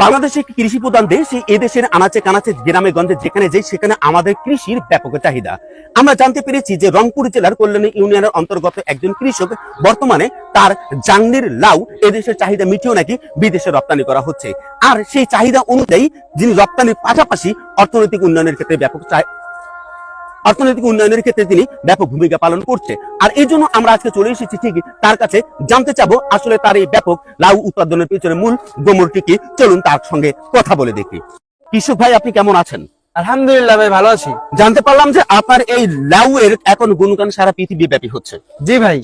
বাংলাদেশ একটি কৃষি প্রধান দেশ এদেশের আনাচে কানাচে গ্রামে গঞ্জে যেখানে যাই, সেখানে আমাদের কৃষির ব্যাপক চাহিদা। আমরা জানতে পেরেছি যে রংপুর জেলার কল্যাণী ইউনিয়নের অন্তর্গত একজন কৃষক বর্তমানে তার জাংনির লাউ এদেশের চাহিদা মিটিয়েও নাকি বিদেশে রপ্তানি করা হচ্ছে। আর সেই চাহিদা অনুযায়ী যিনি রপ্তানির পাশাপাশি অর্থনৈতিক উন্নয়নের ক্ষেত্রে ব্যাপক অর্থনৈতিক উন্নয়নের ক্ষেত্রে তিনি ব্যাপক ভূমিকা পালন করছে। আর এই জন্য আমরা আজকে চলে এসেছি ঠিকই তার কাছে জানতে চাবো আসলে তার এই ব্যাপক লাউ উৎপাদনের পিছনে মূল গোমরটি কি? চলুন তার সঙ্গে কথা বলে দেখি। কৃষক ভাই আপনি কেমন আছেন? আলহামদুলিল্লাহ ভাই ভালো আছি। জানতে পারলাম যে আপনার এই লাউ এর এখন গুণগান সারা পৃথিবী ব্যাপী হচ্ছে। জি ভাই।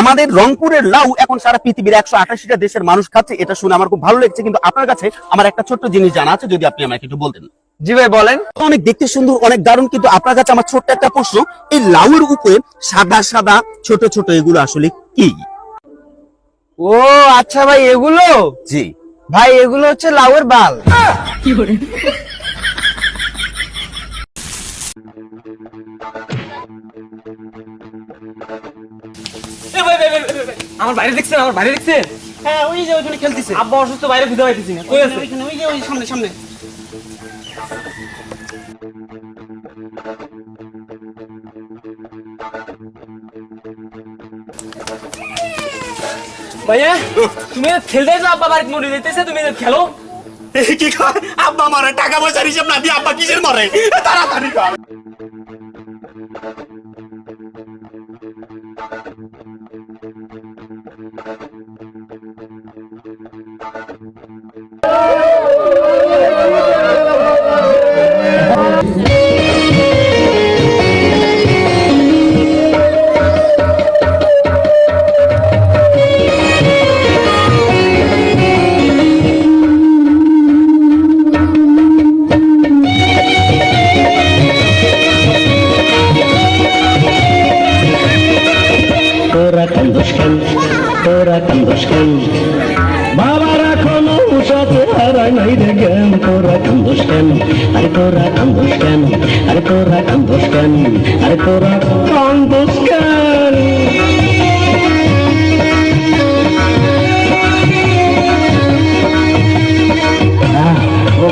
আমাদের রংপুরের লাউ এখন সারা পৃথিবীর একশো আঠাশিটা দেশের মানুষ খাচ্ছে এটা শুনে আমার খুব ভালো লেগেছে কিন্তু আপনার কাছে আমার একটা ছোট্ট জিনিস জানা আছে যদি আপনি আমাকে একটু বলতেন। জি ভাই বলেন। অনেক দেখতে সুন্দর অনেক দারুণ কিন্তু আপনার কাছে আমার ছোট্ট একটা প্রশ্ন। এই লাউয়ের উপরে সাদা সাদা ছোট ছোট এগুলো আসলে কি? ও আচ্ছা ভাই এগুলো? জি। ভাই এগুলো হচ্ছে লাউয়ের বাল। আমার বাইরে দেখছেন আমার বাইরে দেখছেন? হ্যাঁ ওই যে ওইখানে খেলতেছে। আব্বা অসুস্থ বাইরে খুঁজে পাইতেছি না। কই আছে? ওইখানে ওই যে ওই সামনে সামনে। ভাইয়া, তুমি খেলতে যাও আব্বা বাড়িতে মরে যাইতেছে তুমি খেলো। কি কর আব্বা মারে, টাকা পয়সার হিসাব না দিয়ে আব্বা কিসের মারে? তাড়াতাড়ি কর তোরা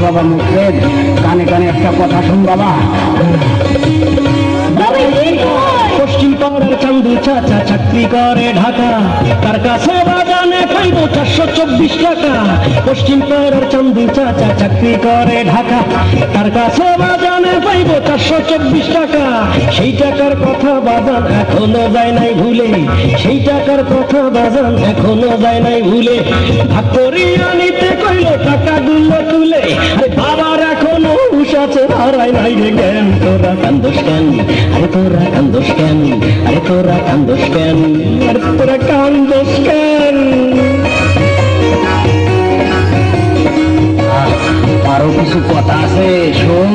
বাবা মুখের কানে কানে একটা কথা শুন বাবা। পশ্চিম পাড়ার চান্দু চাচা চাকরি করে ঢাকা। তার কাছে বাগানে পাইব চারশো চব্বিশ টাকা। পশ্চিম পাড়ার চান্দু চাচা চাকরি করে ঢাকা। তার কাছে বাগানে পাইব চারশো চব্বিশ টাকা। সেই টাকার কথা বাজান এখনও যায় নাই ভুলে। সেই টাকার কথা বাজান এখনও যায় নাই ভুলে। ভাগ করিয়া নিতে কইল টাকা গুলো তুলে। আরে বাবার উষাছে হারাই নাই রে জ্ঞান, তোরা কান্দোস কেন? আরে তোরা কান্দোস কেন? আরে তোরা কান্দোস কেন? আরে তোরা কান্দোস কেন? আরও কিছু কথা আছে, শোন।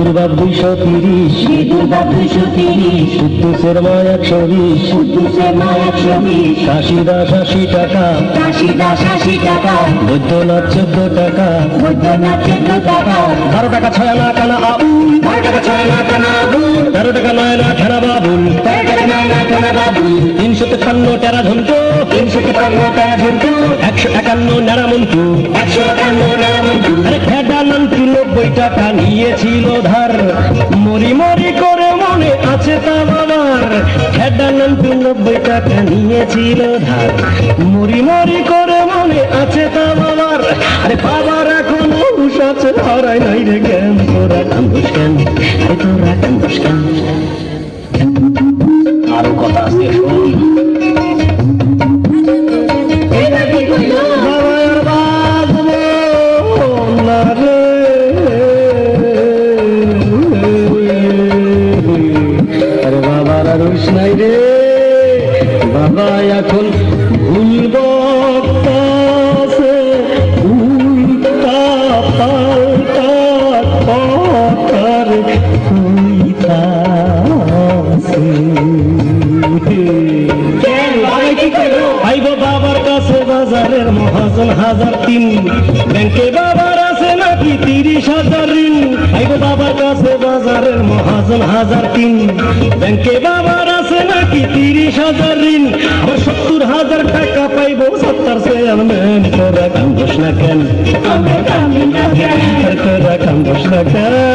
বাপ দুইশো তিরিশ। গেদুর বাপ দুইশো তিরিশ। কুদ্দুসের মা একশো বিশ। কুদ্দুসের মা একশো বিশ। কাশি দাস আশি টাকা। কাশি দাস আশি টাকা। বৈদ্যনাথ চোদ্দ টাকা। বৈদ্যনাথ চোদ্দ টাকা। বারো টাকা ছয় না কানা আবুল। বারো টাকা ছয় না কানা আবুল। তেরো টাকা নয় না খেনা বাবুল। তেরো টাকা নয় না খেনা বাবুল। তিনশো তেপান্ন টেরা ঝুমকো তিনশো তেপান্ন টেরা ঝুমকো একশো একান্ন নেড়া মন্টু। একশো একান্ন নেড়া মন্টু। আরে নান্টু নব্বই টাকা নিয়েছিল ধার। মরি মরি করে মনে আছে তা বাবার। নান্টু নব্বই টাকা নিয়েছিল ধার। মরি মরি করে মনে আছে তা বাবার। আরে বাবার এখন উষাছে ধরাই নাই রে জ্ঞান। তোরা কান্দুস তোরা কান্দুস কেন? আরও কথা আছে, শোন। কান্দোস না কেন তোরা কান্দোস না কেন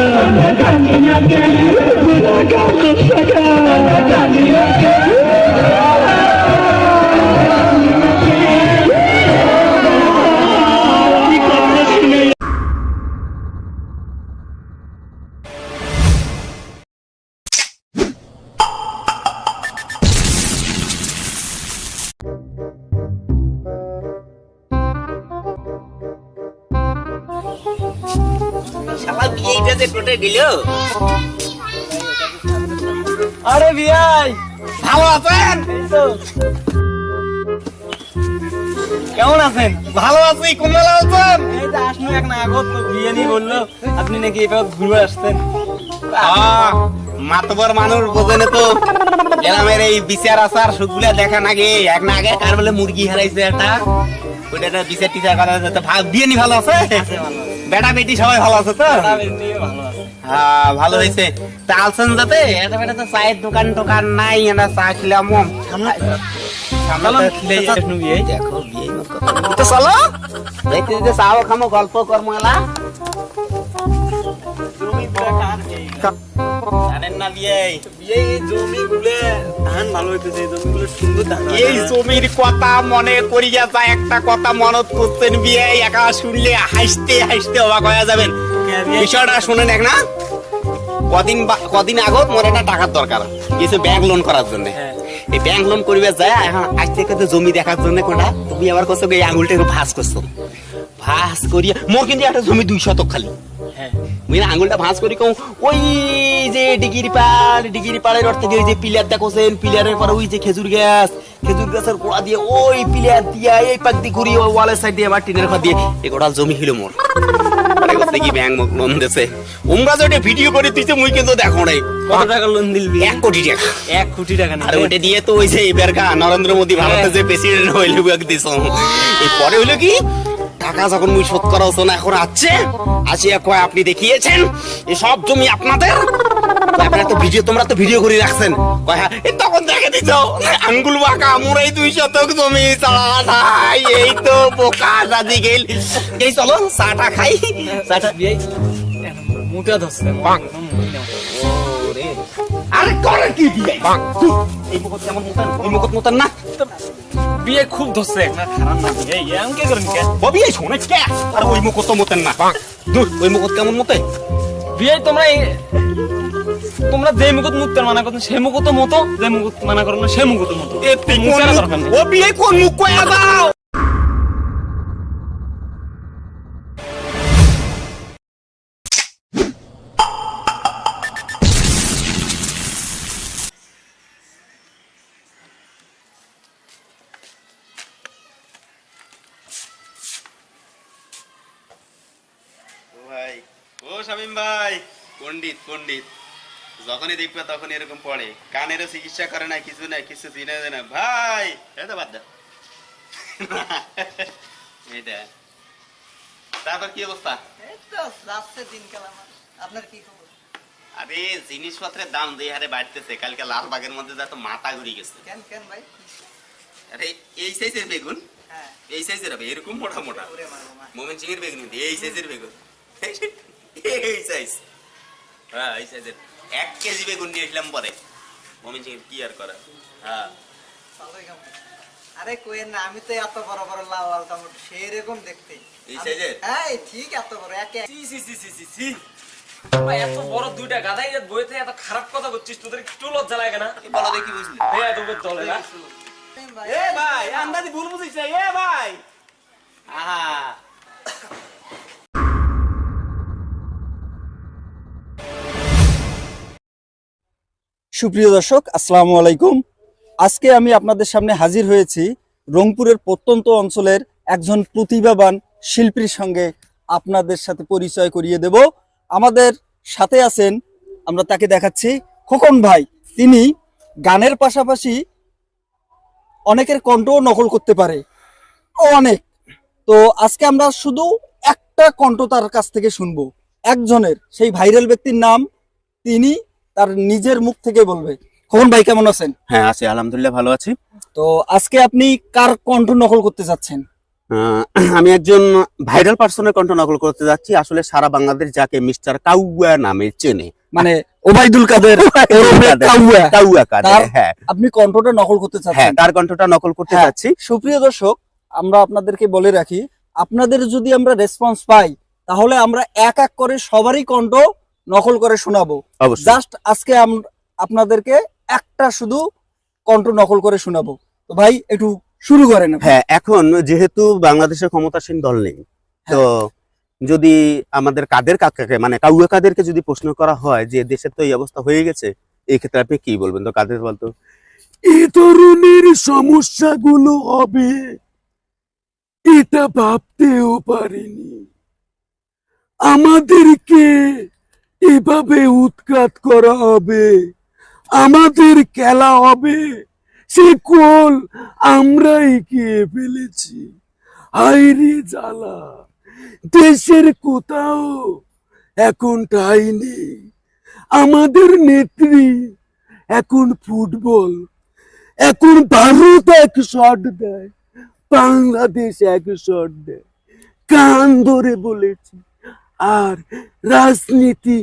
আগত তো বিয়ে বলল আপনি নাকি এবার ঘুরবে আসতেন? মাতবর মানুষ বোঝেন তো। গ্রামের এই বিচার আচার সুখগুলা দেখা নাগে এক না আগে কার বলে মুরগি হারাইছে একটা ওইটা একটা বিচার টিচার করা যেত ভা- ভালো আছে? বেটা বেটি সবাই ভালো আছে তো? হ্যাঁ ভালো হয়েছে। তা আলছেন যাতে? এটা বেটা তো চায়ের দোকান টোকান নাই এটা চা খিলাম। দেখো। এই জমির কথা মনে একটা কথা মনত করতেন বিয়ে, একা শুনলে হাসতে হাসতে অবাক হয়ে যাবেন বিষয়টা শুনেন এক না কদিন কদিন আগত মোর একটা টাকার দরকার, কিছু ব্যাংক লোন করার জন্য। এই ব্যাংক লোন করিবে যায় এখন আজ থেকে তো জমি দেখার জন্য কোনটা? তুমি আবার করছ কি, এই আঙুলটা একটু ভাঁজ করছ। ভাঁজ করিয়া মোর কিন্তু একটা জমি দুই শতক খালি। হ্যাঁ। মুই না আঙুলটা ভাঁজ করি কও ওই যে ডিগিরি পাড় ডিগিরি পাড়ের অর্থ থেকে ওই যে পিলার দেখোছেন পিলারের পরে ওই যে খেজুর গাছ খেজুর গাছের গোড়া দিয়ে ওই পিলার দিয়া এই পাক দিয়ে ঘুরি ওই ওয়ালের সাইড দিয়ে আবার টিনের ঘর দিয়ে এই গোটা জমি হইল মোর। কি ব্যাংক লোন দিছে। উমরা যেটা ভিডিও করে দিতে মুই কিন্তু দেখো নাই। কত টাকা লোন দিল বিয়ে এক কোটি টাকা। এক কোটি টাকা আর ওইটা দিয়ে তো ওই যে এবার গা নরেন্দ্র মোদী ভারতের যে প্রেসিডেন্ট হইল দিস পরে হইল কি? টাকা যখন মুই শোধ করা হতো না এখন আছে আসিয়া কয় আপনি দেখিয়েছেন এই সব জমি আপনাদের? আপনারা তো ভিডিও তোমরা তো ভিডিও করে রাখছেন। কয় হ্যাঁ তখন দেখে দিছ? আঙ্গুল বাঁকা মোর এই দুই শতক জমি এই তো বোকা দাদি গেল। এই চলো চাটা খাই। চাটা বিয়ে মুটা ধরছে আরে করে কি দিয়ে এই মুখত কেমন মতন এই মুখত মতন না। বিয়ে খুব ধরছে। না খারাপ না বিয়ে। কে করেন কে ববি এই শোনে কে? আর ওই মুখ তো মতেন না। দূর ওই মুখ কেমন মতে বিয়ে তোমরা তোমরা যে মুকুত মুক্তের মানা করছ সে মুকুত মতো যে মুকুত মানা করো না সে মুকুত মতো। এ কোন মুখ- দরকার নেই। ও বিয়ে কোন মুখ কয়া দাও? ভাই ও শামিম ভাই পণ্ডিত পণ্ডিত। যখনই দেখবে তখন এরকম পড়ে। কানেরও চিকিৎসা করে না কিছু না কিছু চিনে না ভাই এটা বাদ দা। এইটা তারপর কি অবস্থা? আরে জিনিসপত্রের দাম দুই হারে বাড়তেছে। কালকে লালবাগের মধ্যে যা তো মাথা ঘুরে গেছে। কেন কেন ভাই? আরে এই সাইজের বেগুন? হ্যাঁ। এই সাইজের হবে এরকম মোটা মোটা। মোমেন সিং এর বেগুন এই সাইজের বেগুন। এই সাইজ। হ্যাঁ এই সাইজের। এক কেজি বেগুন নিয়ে পরে। মোমেন সিং কি আর করা? হ্যাঁ। আরে কোয়েন না আমি তো এত বড় বড় লাল লাল টমেটো সেই রকম দেখতে। এই আমি- সাইজের? হ্যাঁ এই ঠিক এত বড় এক সি সি সি সি সি সি ভাই, এত বড় দুইটা গাধাই বইতে এত খারাপ কথা করছিস তোদের একটু লজ্জা লাগে না? বলো দেখি বুঝলি। দলে না? ভাই, এ ভাই আন্দাজি ভুল বুঝিস এ ভাই। আহা। সুপ্রিয় দর্শক, আসসালামু আলাইকুম। আজকে আমি আপনাদের সামনে হাজির হয়েছি রংপুরের প্রত্যন্ত অঞ্চলের একজন প্রতিভাবান শিল্পীর সঙ্গে আপনাদের সাথে পরিচয় করিয়ে দেব। আমাদের সাথে আছেন, আমরা তাকে দেখাচ্ছি, খোকন ভাই। তিনি গানের পাশাপাশি অনেকের কণ্ঠও নকল করতে পারে। অনেক। তো আজকে আমরা শুধু একটা কণ্ঠ তার কাছ থেকে শুনব। একজনের, সেই ভাইরাল ব্যক্তির নাম তিনি তার নিজের মুখ থেকে বলবে। খোকন ভাই কেমন আছেন? হ্যাঁ আছি আলহামদুলিল্লাহ ভালো আছি। তো আজকে আপনি কার কণ্ঠ নকল করতে যাচ্ছেন? আমি একজন ভাইরাল পার্সনের কণ্ঠ নকল করতে যাচ্ছি। আসলে সারা বাংলাদেশ যাকে মিস্টার কাউয়া নামে চেনে। মানে ওবাইদুল কাদের কাউয়া। কাউয়া কাদের হ্যাঁ। আপনি কণ্ঠটা নকল করতে হ্যাঁ চাচ্ছেন তার কণ্ঠটা নকল করতে হ্যাঁ। যাচ্ছি। সুপ্রিয় দর্শক আমরা আপনাদেরকে বলে রাখি আপনাদের যদি আমরা রেসপন্স পাই তাহলে আমরা এক এক করে সবারই কণ্ঠ নকল করে শোনাবো। জাস্ট আজকে আম- আপনাদেরকে একটা শুধু কণ্ঠ নকল করে শোনাবো। তো ভাই একটু শুরু করেন হ্যাঁ এখন যেহেতু বাংলাদেশের ক্ষমতাসীন দল নেই তো যদি আমাদের কাদের কাকাকে মানে কাউয়া কাদেরকে যদি প্রশ্ন করা হয় যে দেশের তো এই অবস্থা হয়ে গেছে এই ক্ষেত্রে আপনি কি বলবেন? তো কাদের বলতো? এই ধরনের সমস্যাগুলো হবে এটা ভাবতেও পারিনি। আমাদেরকে এভাবে উৎখাত করা হবে, আমাদের খেলা হবে। সে কোল আমরাই খেয়ে ফেলেছি। হাইরে জ্বালা, দেশের কোথাও এখন ঠাই নেই। আমাদের নেত্রী এখন ফুটবল, এখন ভারত এক শট দেয়, বাংলাদেশ এক শট দেয়। কান ধরে বলেছি। আর রাজনীতি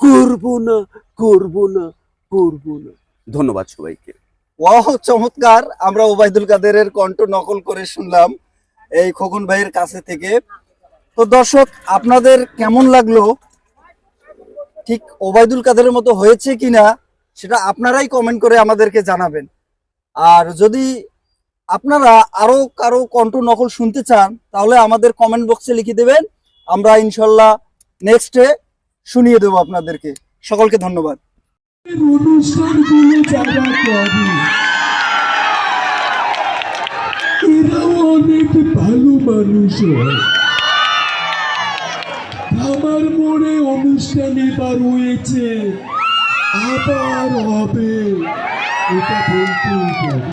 করব না করব না করব না। ধন্যবাদ সবাইকে। ওয়াও, চমৎকার। আমরা ওবায়দুল কাদেরের কণ্ঠ নকল করে শুনলাম এই খোকন ভাইয়ের কাছে থেকে। তো দর্শক, আপনাদের কেমন লাগল? ঠিক ওবায়দুল কাদেরের মতো হয়েছে কিনা, সেটা আপনারাই কমেন্ট করে আমাদেরকে জানাবেন। আর যদি আপনারা আরও কারও কণ্ঠ নকল শুনতে চান, তাহলে আমাদের কমেন্ট বক্সে লিখে দেবেন। আমরা ইনশাল্লাহ নেক্সটে শুনিয়ে দেবো আপনাদেরকে। সকলকে ধন্যবাদ। অনুষ্ঠানগুলো যারা করে এরাও অনেক ভালো মানুষ। হয় আমার মনে অনুষ্ঠান এবার হয়েছে। আবার হবে। এটা বলতেই পারি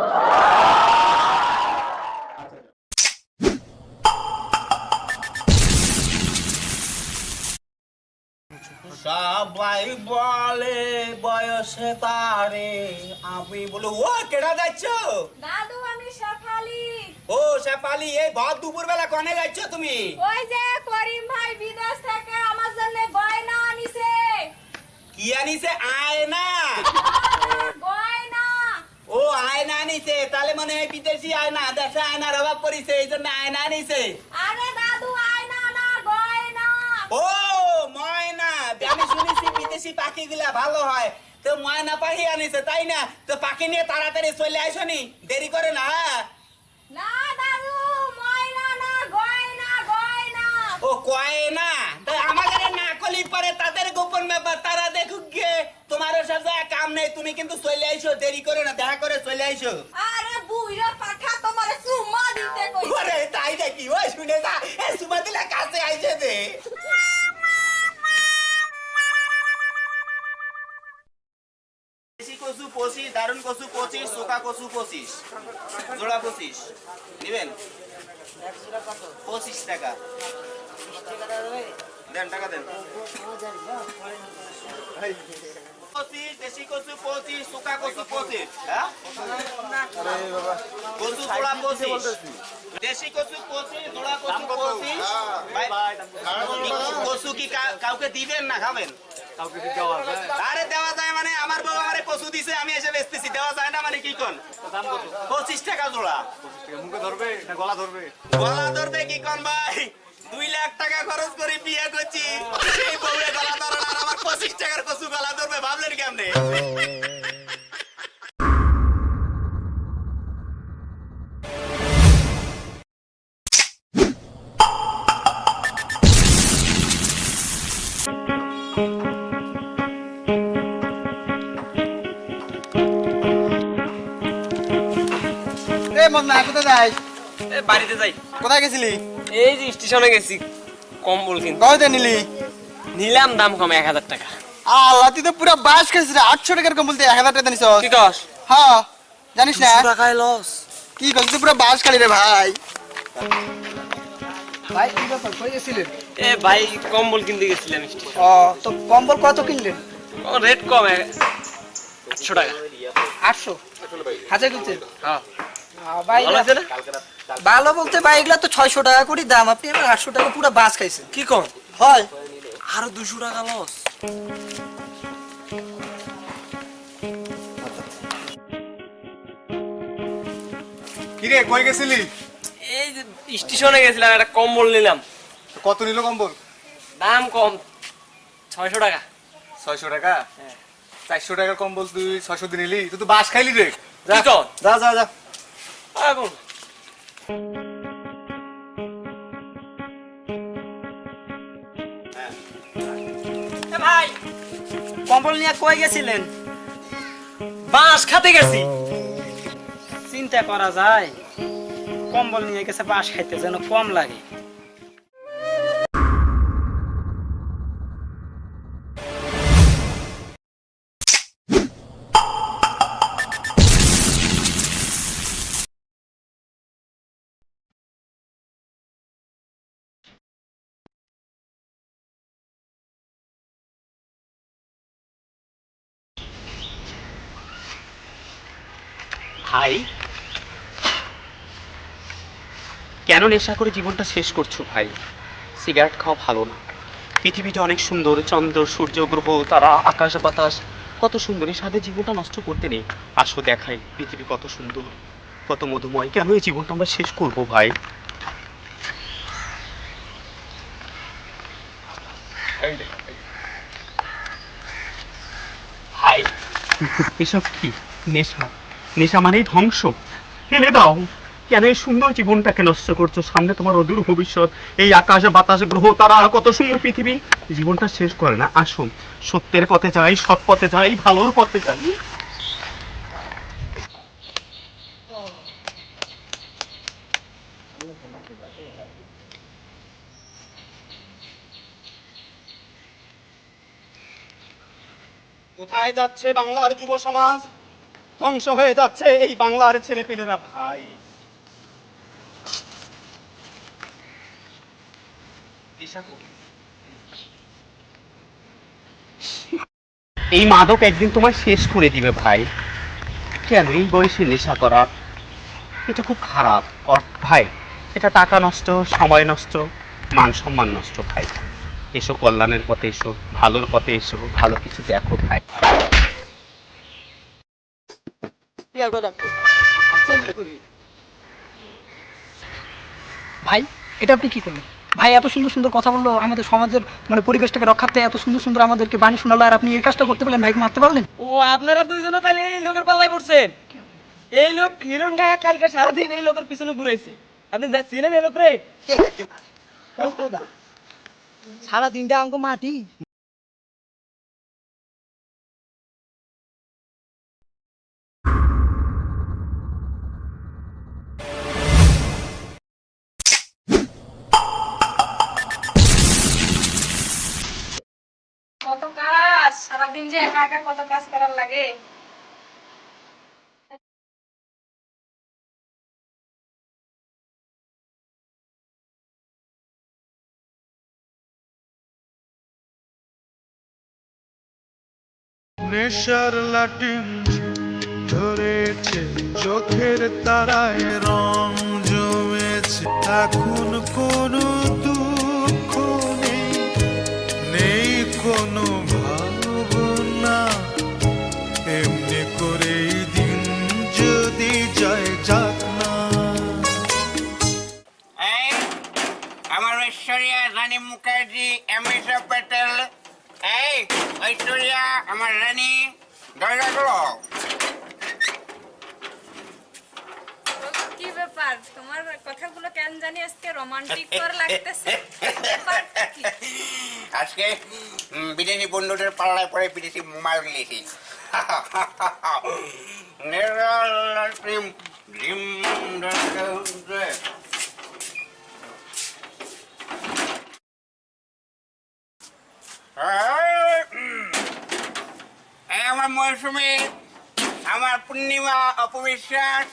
তারে আমি বলে ও কেডা যাচ্ছ? দাদু আমি শেফালি। ও শেফালি এই ভর দুপুর বেলা কনে যাচ্ছ তুমি? ওই যে করিম ভাই বিদেশ থেকে আমার জন্য গয়না আনিছে। কি আনিছে? আয় না গয়না। ও আয়না আনিছে। তাহলে মানে এই বিদেশি আয়না দেশে আয়নার অভাব পড়িছে এই জন্য আয়না আনিছে। আরে দাদু আয়না না গয়না। ও ময়না। আমি শুনেছি বিদেশি পাখিগুলা ভালো হয়। তো ময়না পাখি আনিছে তাই না? তো পাখি নিয়ে তাড়াতাড়ি চলে আসনি দেরি করে না হ্যাঁ? না দাদু ময়না না গয়না গয়না। ও কয় না তাই আমাদের না কলি পরে তাদের গোপন ব্যাপার তারা দেখুক গে। তোমার ওসব জায়গায় কাম নেই তুমি কিন্তু চলে আইসো দেরি করে না দেখা করে চলে আইসো। আরে বুইরা পাঠা তোমার সুমা দিতে কইছে ওরে তাই নাকি ওই শুনে যা এ সুমা দিলে কাছে আইছে দে। কচু পঁচিশ দারুণ কচু পঁচিশ চোকা কচু পঁচিশ জোড়া পঁচিশ। নেবেন? পঁচিশ টাকা। দেন টাকা দেন। পঁচিশ দেশি কচু পঁচিশ চোকা কচু পঁচিশ হ্যাঁ? কচু জোড়া পঁচিশ। দেশি কচু পঁচিশ জোড়া কচু পঁচিশ। কচু কি কাউকে দিবেন না খাবেন? আরে দেওয়া আমার বউ আমারে কচু দিছে আমি এসে বেচতেছি দেওয়া যায় না মানে কি কোন? পঁচিশ টাকা জোড়া। ধরবে গলা ধরবে? কি কোন ভাই? দুই লাখ টাকা খরচ করে বিয়ে করছি। সেই বউরে গলা ধরার আর আমার পঁচিশ টাকার কচু গলা ধরবে ভাবলেন কেমনে? কোথায় যাই বাড়িতে যাই। কোথায় গেছিলি? এই যে স্টেশনে গেছি কম্বল কিনতে। কয়তে নিলি? নিলাম দাম কম এক হাজার টাকা। আল্লাহ তুই তো পুরো বাস খেয়েছিস আটশো টাকার কম বলতে এক হাজার টাকা নিছ কি কস? হ্যাঁ জানিস না? টাকায় লস কি করছিস তুই পুরো বাস খালি রে ভাই। ভাই কি ব্যাপার? কই গেছিলেন এ ভাই কম্বল কিনতে গেছিলাম স্টেশন। ও তো কম্বল কত কিনলেন রেট কম টাকা। আটশো? হাজার কিনছেন হ্যাঁ। ভালো না? ভালো বলতে ভাই এগুলা তো ছয়শো টাকা করে দাম আপনি এবার আটশো টাকা পুরো বাস খাইছেন কি কম? হয়। আরও দুশো টাকা লস কিরে কই গেছিলি? এই যে স্টেশনে গেছিলাম একটা কম্বল নিলাম। কত নিল কম্বল? দাম কম ছয়শো টাকা। ছয়শো টাকা? চারশো টাকার কম্বল তুই ছয়শো দিন নিলি? তুই তো বাস খাইলি রে। যা কি যা যা যা। এখন ভাই, কম্বল নিয়ে কই গেছিলেন? বাঁশ খাতে গেছি। চিন্তা করা যায়, কম্বল নিয়ে গেছে বাঁশ খাইতে যেন কম লাগে। ভাই। কেন নেশা করে জীবনটা শেষ করছ ভাই? সিগারেট খাওয়া ভালো না। পৃথিবীটা অনেক সুন্দর, চন্দ্র, সূর্য, গ্রহ, তারা, আকাশ, বাতাস। কত সুন্দর, এই সাথে জীবনটা নষ্ট করতে নেই। আসো দেখাই পৃথিবী কত সুন্দর, কত মধুময়। কেন এই জীবনটা আমরা শেষ করব ভাই? ভাই, এসব কি? নেশা? নেশা মানেই ধ্বংস। ফেলে দাও কেন এই সুন্দর জীবনটাকে নষ্ট করছ? সামনে তোমার অদূর ভবিষ্যৎ, এই আকাশে, বাতাসে, গ্রহ, তারা আর কত সুন্দর পৃথিবী। জীবনটা শেষ করে না, আসুন। সত্যের পথে যাই, সৎ পথে যাই, ভালোর পথে যাই। কোথায় যাচ্ছে বাংলার যুব সমাজ ধ্বংস হয়ে যাচ্ছে এই বাংলার ছেলে পেলেরা ভাই এই মাদক একদিন তোমায় শেষ করে দিবে ভাই। কেন এই বয়সে নেশা করা? এটা খুব খারাপ। ভাই, এটা টাকা নষ্ট, সময় নষ্ট, মান সম্মান নষ্ট ভাই। এসো কল্যাণের পথে এসো, ভালোর পথে এসো, ভালো কিছু দেখো ভাই। ভাই এটা আপনি কি করলেন? ভাই এত সুন্দর সুন্দর কথা বলল আমাদের সমাজের মানে পরিবেশটাকে রক্ষার্থে এত সুন্দর সুন্দর আমাদেরকে বাণী শোনালো আর আপনি এই কাজটা করতে পারলেন ভাইকে মারতে পারলেন? ও আপনারা দুইজনে তাহলে এই লোকের পাল্লায় পড়ছেন। এই লোক হিরণ গায়ে কালকে সারাদিন এই লোকের পিছনে ঘুরেছে আপনি যা চিনেন এই লোক রে সারা দিনটা আমাকে মাটি। সারাদিন যে একা একা কত কাজ করার লাগে? নেশার লাটিম ধরেছে, চোখের তারায় রং জমেছে। এখন কোনো মুখার্জি অমৃতা প্যাটেল এই ঐশ্বরিয়া আমার রানী দরজা খোলো। কি ব্যাপার? তোমার কথাগুলো কেন জানি আজকে রোমান্টিক কর লাগতেছে? ব্যাপারটা কি? আজকে বিদেশি বন্ধুদের পাল্লায় পরে বিদেশি মাল গিয়েছি নেরাল প্রেম ডিম আমার মৌসুমী আমার পূর্ণিমা অপবিশ্বাস।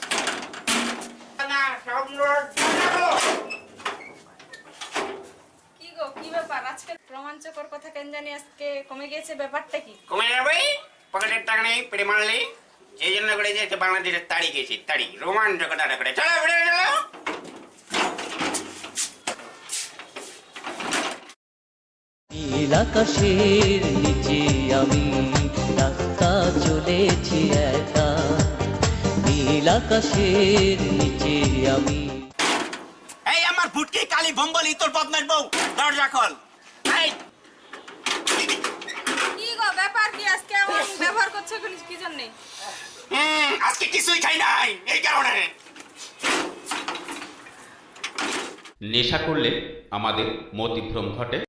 কি গো কি ব্যাপার? আজকে রোমাঞ্চকর কথা কেন জানি আজকে কমে গিয়েছে ব্যাপারটা কি? কমে যাবে পকেটের টাকা নেই পেটে মারলি এই জন্য করে যে বাংলাদেশের তাড়ি গেছি তাড়ি রোমাঞ্চকর টাকা করে। চলো বেড়ে চলো নীল আকাশের নিচে আমি একা। নীল আকাশের নিচে আমি। এই আমার ভুটকি কালি বম্বলি তোর বদমাস বউ। দরজা খোল। এই। কি গো ব্যাপার কি আজকে এমন ব্যবহার করছ কি- কি জন্য? হুম, আজকে কিছুই খাই নাই এই কারণে। নেশা করলে আমাদের মতিভ্রম ঘটে।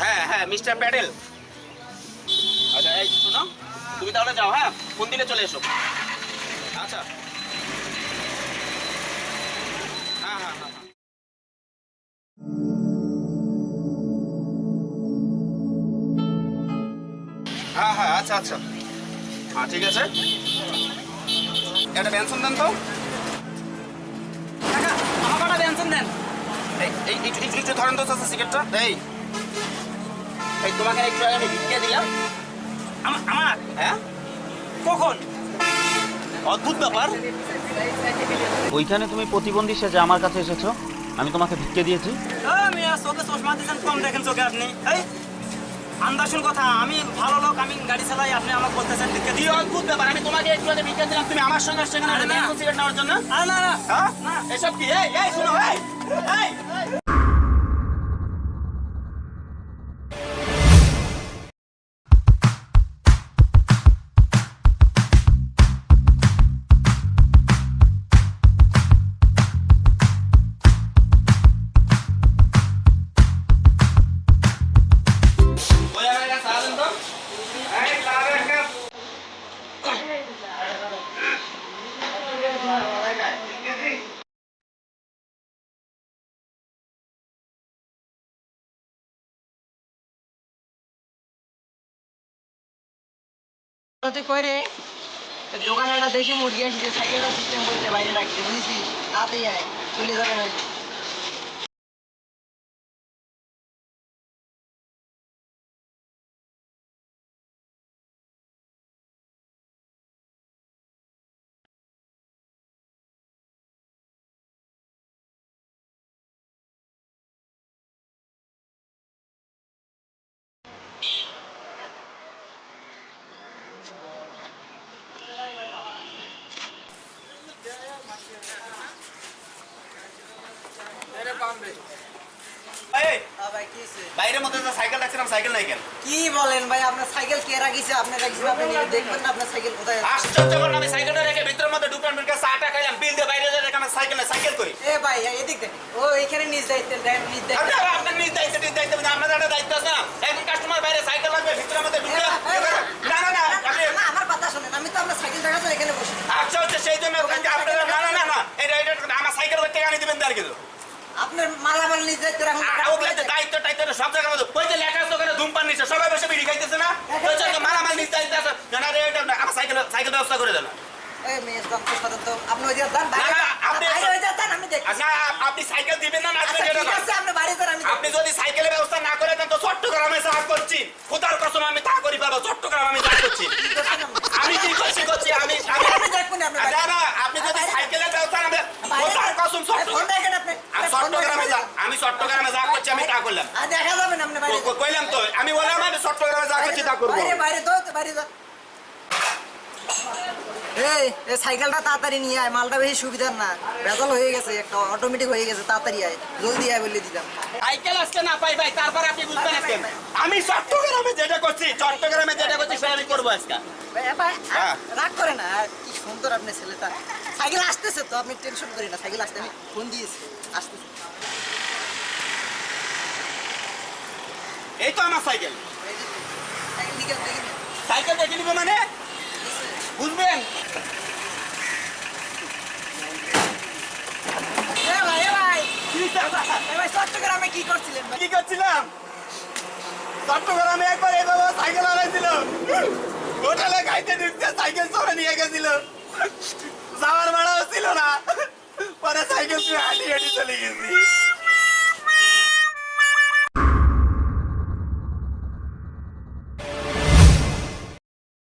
হ্যাঁ হ্যাঁ মিস্টার প্যাডেল। আচ্ছা এই শোনো, তুমি তাহলে যাও হ্যাঁ? ফোন দিলে চলে এসো? আচ্ছা। হ্যাঁ হ্যাঁ হ্যাঁ হ্যাঁ। হ্যাঁ হ্যাঁ আচ্ছা আচ্ছা। হ্যাঁ ঠিক আছে। একটা টেনশন দেন তো। দেন। এই এই একটু ধরেন তো চাচা সিগারেটটা এই। এই তোমাকে একটু আগে আমি ভিক্ষা দিলাম। আমার আমার হ্যাঁ? কখন? অদ্ভুত ব্যাপার। ওইখানে তুমি প্রতিবন্ধী সেজে আমার কাছে এসেছ আমি তোমাকে ভিক্ষে দিয়েছি। আমি আর চোখে চশমা দিয়েছেন কম দেখেন চোখে আপনি। এই আন্দাসুন কথা আমি ভালো লোক আমি গাড়ি চালাই আপনি আমাকে বলতেছেন ভিক্ষা কি দিয়ে অদ্ভুত ব্যাপার আমি তোমাকে একটু আগে ভিক্ষা দিলাম তুমি আমার সঙ্গে আসছো কেন না। পেনশন সিগারেট নেওয়ার জন্য? না না। হ্যাঁ? না এসব কি? এই এই শুনো এই এই তাতে করে দোকানে একটা দেশি মুরগি আসছে সাইকেলটা সিস্টেম করতে বাইরে রাখতে। বুঝেছি তাতেই আয়, চলে যাবে। না এই, বাইরের মধ্যে যে সাইকেল রাখছিলাম সাইকেল নাই কেন? কি বলেন ভাই আপনার সাইকেল কে রাখিছে? আপনার রাখিছে আপনি দেখবেন না আপনার সাইকেল কোথায় আছে। আশ্চর্য করে আমি সাইকেলটা রেখে ভিতরের মধ্যে ঢুকলাম চা টা খাইলাম বিল দিয়ে সাইকেল না সাইকেল কই? এ ভাই এদিক দেখ। ও এখানে নিজ দায়িত্ব দেন নিজ দায়িত্ব। আপনার আপনার নিজ দায়িত্ব নিজ দায়িত্ব না আপনাদের একটা দায়িত্ব আছে না? একজন কাস্টমার বাইরে সাইকেল লাগবে ভিতরে আমাদের ঢুকে এ, এ, না না না আপনি আমার কথা শোনেন আমি তো আপনার সাইকেল দেখাচ্ছি এখানে বসে। আচ্ছা হচ্ছে সেই জন্য আপনারা না না না না এটা এটা আমার সাইকেল করতে আনি দিবেন তার কিন্তু আপনার মালামাল নিজ দায়িত্ব রাখুন ওগুলো যে দায়িত্ব টাইত্ব সব জায়গার মধ্যে। ওই যে লেখা আছে ওখানে ধূমপান নিচ্ছে সবাই বসে বিড়ি খাইতেছে না? ওই জন্য মালামাল রে, আমার সাইকেল সাইকেল ব্যবস্থা করে দেন। তো আপনি সাইকেল দিবেন না আপনি যদি সাইকেলের ব্যবস্থা না করে দেন তো চট্টগ্রামে যা করছি খোদার কসম আমি তা করি পাবো চট্টগ্রাম আমি যা করছি। আমি কি করছি করছি আমি আপনি দেখুন আপনি না না আপনি যদি সাইকেলের ব্যবস্থা না দেন, খোদার কসম ফোন চট্টগ্রাম দেখেন আপনি আমি চট্টগ্রামে যা আমি চট্টগ্রামে যা করছি আমি তা করলাম। দেখা যাবে না আপনি বাইরে ক- ক- কইলাম তো আমি বললাম আমি চট্টগ্রামে যা করছি তা করব। বাইরে বাইরে তো বাইরে যা এই এই সাইকেলটা তাড়াতাড়ি নিয়ে আয় মালটা বেশি সুবিধার না। ভেজাল হয়ে গেছে একটা অটোমেটিক হয়ে গেছে তাড়াতাড়ি আয় জলদি আয় বলে দিলাম। সাইকেল আজকে না পাই ভাই তারপর আপনি বুঝবেন আজকে আমি চট্টগ্রামে যেটা করছি চট্টগ্রামে যেটা করছি সেটা আমি করব আজকে। হ্যাঁ। রাগ করে না কি সুন্দর আপনি ছেলেটা। সাইকেল আসতেছে তো আপনি টেনশন করি না সাইকেল আসতে আমি ফোন দিয়েছি আসতেছে। এই তো আমার সাইকেল। সাইকেল দেখে নিবো মানে? বুঝবেন? চট্টগ্রামে কি করছিলেন কি করছিলাম? চট্টগ্রামে একবার এইভাবে সাইকেল আনাইছিল। হোটেলে খাইতে ঢুকতে সাইকেল চড়ে নিয়ে গেছিল। যাওয়ার ভাড়াও ছিল না। পরে সাইকেল তুই হাঁটি হাঁটি চলে গেছি।